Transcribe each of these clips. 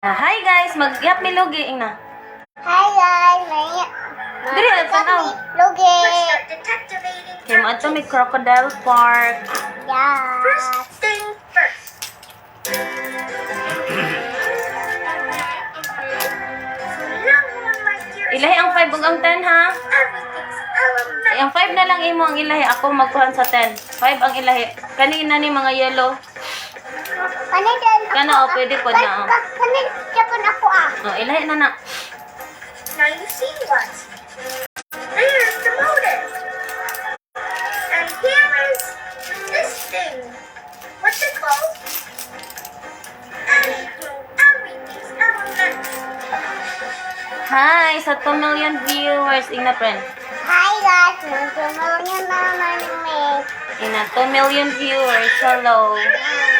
Ah, hi guys, mag-yap mi logi ina. Hi guys, may Diri at tanaw. Lugi. Kay mo ato mi Crocodile Park. Yeah. First thing first. Ilahi ang 5 ug ang 10 ha. Ay, ang 5 na lang imo ang ilahi, ako magkuhan sa 10. 5 ang ilahi. Kanina ni mga yellow. Kani din ako. Kana, oh, pwede po na, oh. Ka- Kani japon ako ah. Oh, ilahi na na. Now you see what? There's the motive. And here is this thing. What's it called? Hi sa 2 million viewers ina friend. Hi guys, nagtumaw niyo naman may. Ina 2 million viewers. Hello. Ha?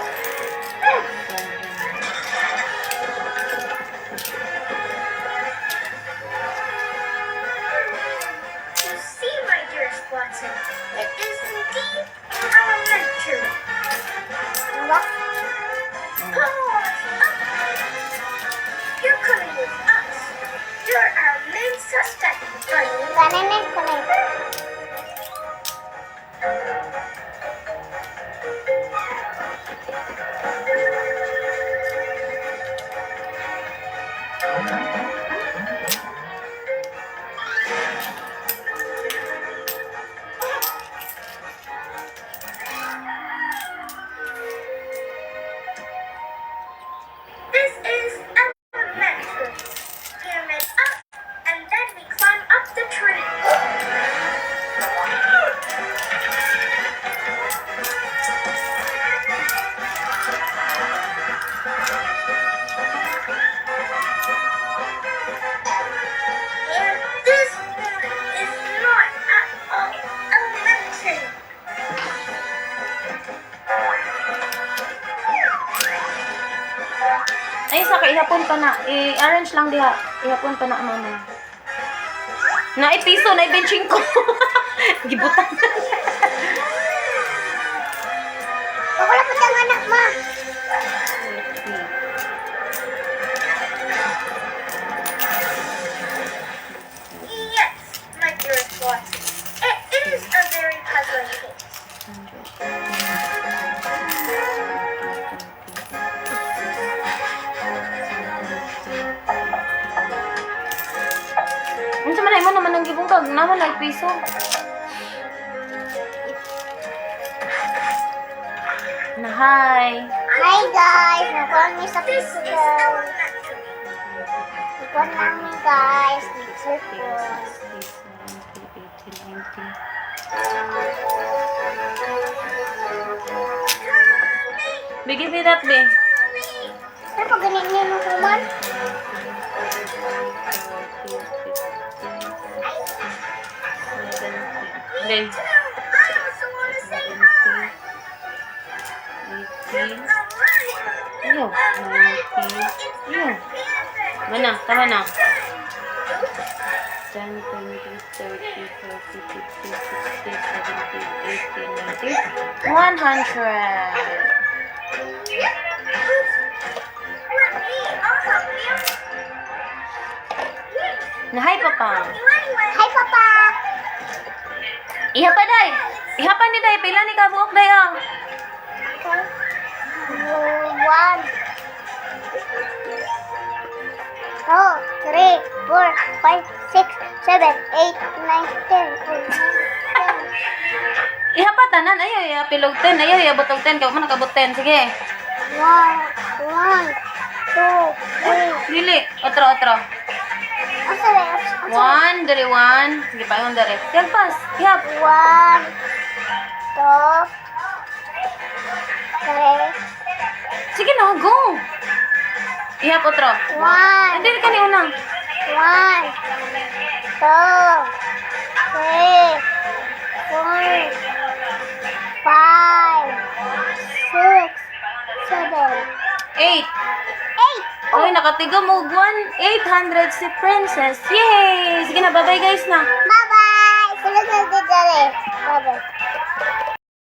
Ay, saka ihapon pa na. I-arrange lang diha. Ihapon pa na mama. Na ipiso, na ibenching ko. Gibutan. Wala pa tayong anak ma. Gibungkag naman na ipiso. Na hi. Hi guys, nakuha niyo sa physical. elementary. Nakuha namin guys. Nag-circle. Be, give me that, be. Pero pag ganyan niyo nung kuman. Then, I also want to say hi. Alright. Iyo, Iyo. Mana, tama na. 10, 20, 30, 40, 50, 60, 70, 80, 90, 100. Let me, I'll Iha pa, day. Iha pa ni day. Pila ni kabuok, day, ah. Okay. One. Two, three, four, five, six, seven, eight, nine, ten. Iha pa, tanan. Ayaw, iha pilog 10. Ayaw, iha butog 10. Kaya mo nakabot 10. Sige. One, one, two, three. Dili. Otro, otro. Sabi. One, dari one. Sige pa, yung dari. Yagpas. Ihap. One, two, three, Sige na, go. Ihap otro. One. Hindi ka ni unang. One, two, three, four, five, six, seven, Eight. Eight. Uy, nakatigo mo. 1,800 si Princess. Yay! Sige na, bye-bye guys na. Bye-bye! Sunod na dito. Bye-bye.